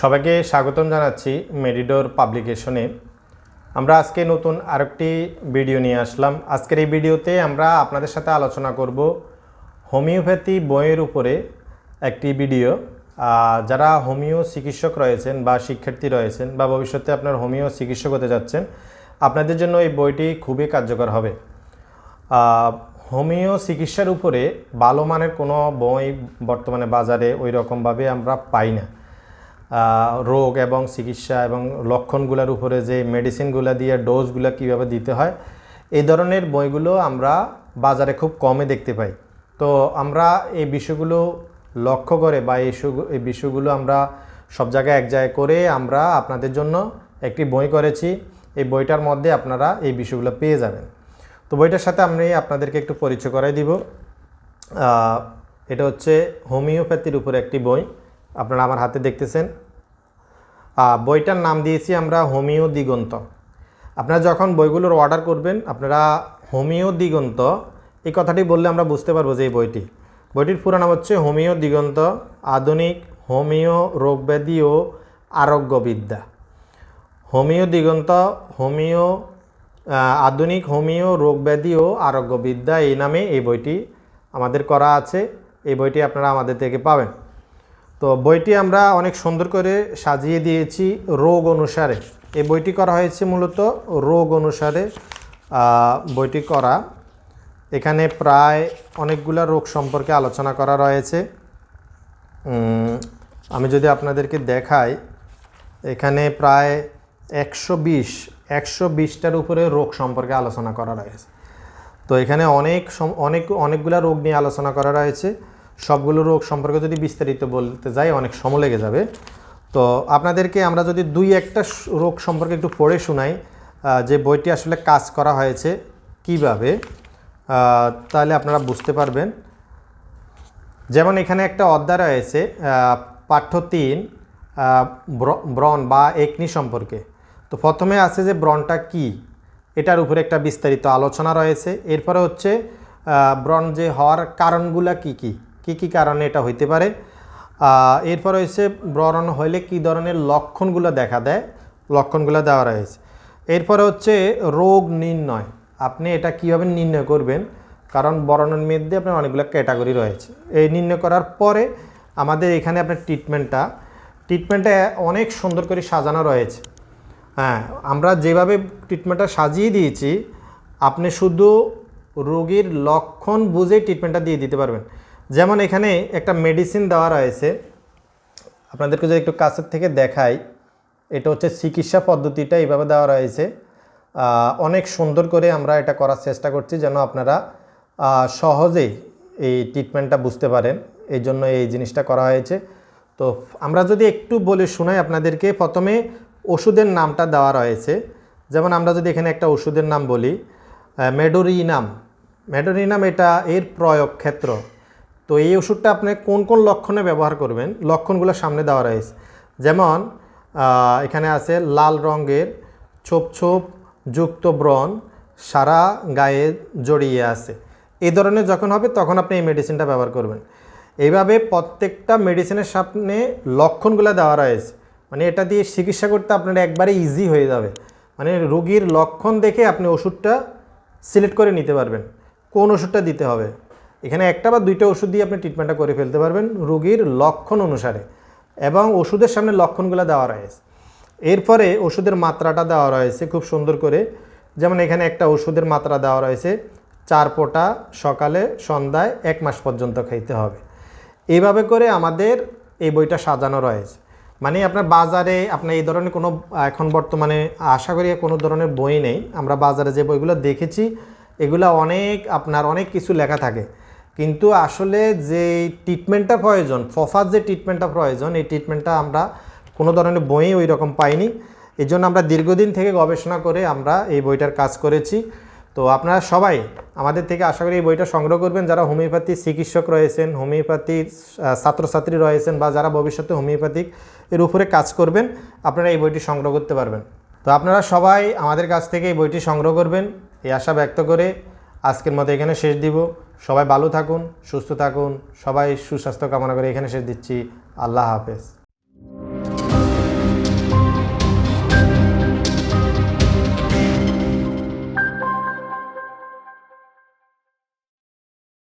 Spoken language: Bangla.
সবাইকে স্বাগতম জানাচ্ছি মেডিডোর পাবলিকেশনে আমরা আজকে নতুন আরেকটি ভিডিও নিয়ে আসলাম। আজকের এই ভিডিওতে আমরা আপনাদের সাথে আলোচনা করব হোমিওপ্যাথি বইয়ের উপরে একটি ভিডিও। যারা হোমিও চিকিৎসক রয়েছেন বা শিক্ষার্থী রয়েছেন বা ভবিষ্যতে আপনার হোমিও চিকিৎসক হতে যাচ্ছেন, আপনাদের জন্য এই বইটি খুবই কার্যকর হবে। হোমিও চিকিৎসার উপরে ভালো মানের কোনো বই বর্তমানে বাজারে ওই রকমভাবে আমরা পাই না। রোগ এবং চিকিৎসা এবং লক্ষণগুলোর উপরে যে মেডিসিনগুলো দিয়ে ডোজগুলো কীভাবে দিতে হয়, এই ধরনের বইগুলো আমরা বাজারে খুব কমে দেখতে পাই। তো আমরা এই বিষয়গুলো লক্ষ্য করে বা এই এই বিষয়গুলো আমরা সব জায়গায় এক জায়গায় করে আমরা আপনাদের জন্য একটি বই করেছি। এই বইটার মধ্যে আপনারা এই বিষয়গুলো পেয়ে যাবেন। তো বইটার সাথে আমি আপনাদেরকে একটু পরিচয় করাই দিব। এটা হচ্ছে হোমিওপ্যাথির উপরে একটি বই। আপনারা আমার হাতে দেখতেছেন। বইটার নাম দিয়েছি আমরা হোমিও দিগন্ত। আপনারা যখন বইগুলোর অর্ডার করবেন, আপনারা হোমিও দিগন্ত, এই কথাটি বললে আমরা বুঝতে পারব যে এই বইটি। বইটির পুরো নাম হচ্ছে হোমিও দিগন্ত, আধুনিক হোমিও রোগব্যাধি ও আরোগ্যবিদ্যা। হোমিও দিগন্ত, হোমিও আধুনিক হোমিও রোগব্যাধি ও আরোগ্যবিদ্যা, এই নামে এই বইটি আমাদের করা আছে। এই বইটি আপনারা আমাদের থেকে পাবেন। তো বইটি আমরা অনেক সুন্দর করে সাজিয়ে দিয়েছি রোগ অনুসারে। এই বইটি করা হয়েছে মূলত রোগ অনুসারে বইটি করা। এখানে প্রায় অনেকগুলো রোগ সম্পর্কে আলোচনা করা রয়েছে। আমি যদি আপনাদেরকে দেখাই, এখানে প্রায় একশো বিশ, একশো বিশটার উপরে রোগ সম্পর্কে আলোচনা করা রয়েছে। তো এখানে অনেক অনেক, অনেকগুলা রোগ নিয়ে আলোচনা করা রয়েছে। সবগুলো রোগ সম্পর্কে যদি বিস্তারিত বলতে যাই, অনেক সময় লেগে যাবে। তো আপনাদেরকে আমরা যদি দুই একটা রোগ সম্পর্কে একটু পড়ে শোনাই যে বইটি আসলে কাজ করা হয়েছে কীভাবে তাহলে আপনারা বুঝতে পারবেন। যেমন এখানে একটা অধ্যায় রয়েছে পাঠ্য তিন ব্র- ব্রণ বা একনি সম্পর্কে। তো প্রথমে আছে যে ব্রণটা কি, এটার উপরে একটা বিস্তারিত আলোচনা রয়েছে। এরপরে হচ্ছে ব্রণ যে হওয়ার কারণগুলা কি কি কি কি কারণে এটা হইতে পারে? এরপর হচ্ছে ব্রণ হইলে কি ধরনের লক্ষণগুলো দেখা দেয়? লক্ষণগুলো দেওয়া রয়েছে। এরপরে হচ্ছে রোগ নির্ণয়। আপনি এটা কীভাবে নির্ণয় করবেন? কারণ বরণের মধ্যে আপনার অনেকগুলো ক্যাটাগরি রয়েছে। এই নির্ণয় করার পরে আমাদের এখানে আপনার ট্রিটমেন্টটা ট্রিটমেন্টটা অনেক সুন্দর করে সাজানো রয়েছে। হ্যাঁ আমরা যেভাবে ট্রিটমেন্টটা সাজিয়ে দিয়েছি, আপনি শুধু রোগীর লক্ষণ বুঝে ট্রিটমেন্টটা দিয়ে দিতে পারবেন। যেমন এখানে একটা মেডিসিন দেওয়া রয়েছে। আপনাদেরকে যদি একটু কাছের থেকে দেখাই, এটা হচ্ছে চিকিৎসা পদ্ধতিটা এইভাবে দেওয়া রয়েছে। অনেক সুন্দর করে আমরা এটা করার চেষ্টা করছি যেন আপনারা সহজেই এই ট্রিটমেন্টটা বুঝতে পারেন। এই জন্য এই জিনিসটা করা হয়েছে। তো আমরা যদি একটু বলে শোনাই আপনাদেরকে, প্রথমে ওষুধের নামটা দেওয়া রয়েছে। যেমন আমরা যদি এখানে একটা ওষুধের নাম বলি মেডোরিনাম। মেডোরিনাম এটা এর প্রয়োগ ক্ষেত্র তো এই ওষুধটা আপনি কোন কোন লক্ষণে ব্যবহার করবেন? লক্ষণগুলো সামনে দেওয়া রয়েছে। যেমন এখানে আছে লাল রঙের ছোপ ছোপ যুক্ত ব্রণ সারা গায়ে জড়িয়ে আছে। এই ধরনের যখন হবে তখন আপনি এই মেডিসিনটা ব্যবহার করবেন। এইভাবে প্রত্যেকটা মেডিসিনের সামনে লক্ষণগুলো দেওয়া রয়েছে। মানে এটা দিয়ে চিকিৎসা করতে আপনার একবারে ইজি হয়ে যাবে। মানে রোগীর লক্ষণ দেখে আপনি ওষুধটা সিলেক্ট করে নিতে পারবেন। কোন ওষুধটা দিতে হবে? এখানে একটা বা দুইটা ওষুধ দিয়ে আপনি ট্রিটমেন্টটা করে ফেলতে পারবেন রোগীর লক্ষণ অনুসারে এবং ওষুধের সামনে লক্ষণগুলো দেওয়া রয়েছে। এরপরে ওষুধের মাত্রাটা দেওয়া রয়েছে খুব সুন্দর করে। যেমন এখানে একটা ওষুধের মাত্রা দেওয়া রয়েছে, চার পোটা সকালে, সন্ধ্যায়, এক মাস পর্যন্ত খাইতে হবে। এইভাবে করে আমাদের এই বইটা সাজানো রয়েছে। মানে আপনার বাজারে আপনার এই ধরনের কোনো, এখন বর্তমানে আশা করি কোনো ধরনের বই নেই। আমরা বাজারে যে বইগুলো দেখেছি, এগুলো অনেক আপনার অনেক কিছু লেখা থাকে। কিন্তু আসলে যে ট্রিটমেন্টটা প্রয়োজন ফফার যে ট্রিটমেন্টটা প্রয়োজন, এই ট্রিটমেন্টটা আমরা কোনো ধরনের বই ওই রকম পাইনি। এই জন্য আমরা দীর্ঘদিন থেকে গবেষণা করে আমরা এই বইটার কাজ করেছি। তো আপনারা সবাই আমাদের থেকে আশা করি এই বইটা সংগ্রহ করবেন। যারা হোমিওপ্যাথি চিকিৎসক রয়েছেন হোমিওপ্যাথির ছাত্রছাত্রী রয়েছেন বা যারা ভবিষ্যতে হোমিওপ্যাথিক এর উপরে কাজ করবেন, আপনারা এই বইটি সংগ্রহ করতে পারবেন। তো আপনারা সবাই আমাদের কাছ থেকে এই বইটি সংগ্রহ করবেন। এই আশা ব্যক্ত করে আজকের মতো এখানে শেষ দিব। সবাই ভালো থাকুন সুস্থ থাকুন সবাই সুস্বাস্থ্য কামনা করে এখানে শেষ দিচ্ছি। আল্লাহ হাফেজ।